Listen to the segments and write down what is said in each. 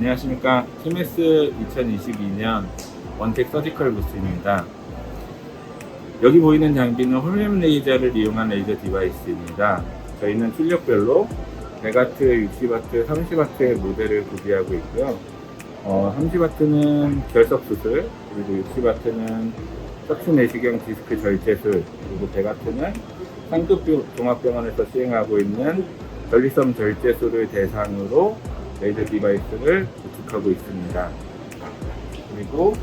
안녕하십니까. TMS 2022년 원텍 서지컬 부스입니다. 여기 보이는 장비는 홀렘 레이저를 이용한 레이저 디바이스입니다. 저희는 출력별로 100W, 60W, 30W의 모델을 구비하고 있고요. 어, 30W는 결석 수술, 그리고 60W는 척추 내시경 디스크 절제술, 그리고 100W는 상급 종합병원에서 시행하고 있는 전리섬 절제술을 대상으로 레이저 디바이스를 구축하고 있습니다. 그리고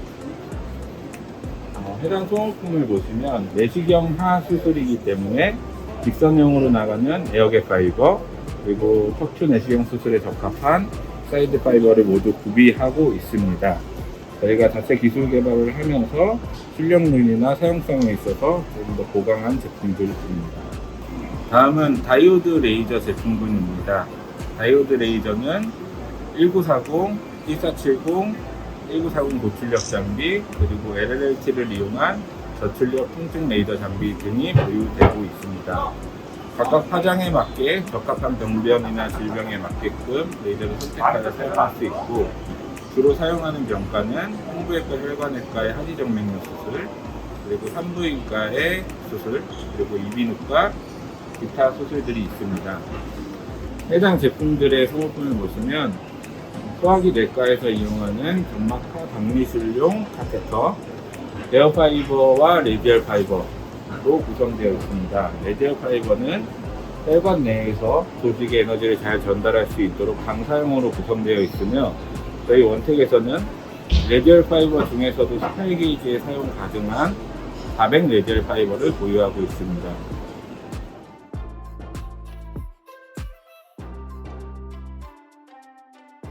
어, 해당 소모품을 보시면 내시경 하 수술이기 때문에 직선형으로 나가는 에어겟 파이버 그리고 척추 내시경 수술에 적합한 사이드 파이버를 모두 구비하고 있습니다. 저희가 자체 기술 개발을 하면서 출력률이나 사용성에 있어서 조금 더 보강한 제품들입니다. 다음은 다이오드 레이저 제품군입니다. 다이오드 레이저는 1940, 1470, 1940 고출력 장비, 그리고 LLT를 이용한 저출력 통증 레이저 장비 등이 보유되고 있습니다. 각각 파장에 맞게 적합한 병변이나 질병에 맞게끔 레이저를 선택하여 사용할 수 있고 주로 사용하는 병과는 홍부외과 혈관외과의 하지정맥류 수술, 그리고 산부인과의 수술, 그리고 이비인후과, 기타 수술들이 있습니다. 해당 제품들의 소모품을 보시면 소화기 내과에서 이용하는 점막하 박리술용 카테터, 에어파이버와 레디얼 파이버로 구성되어 있습니다. 레디얼 파이버는 혈관 내에서 조직의 에너지를 잘 전달할 수 있도록 강사용으로 구성되어 있으며 저희 원택에서는 레디얼 파이버 중에서도 18게이지에 사용 가능한 400 레디얼 파이버를 보유하고 있습니다.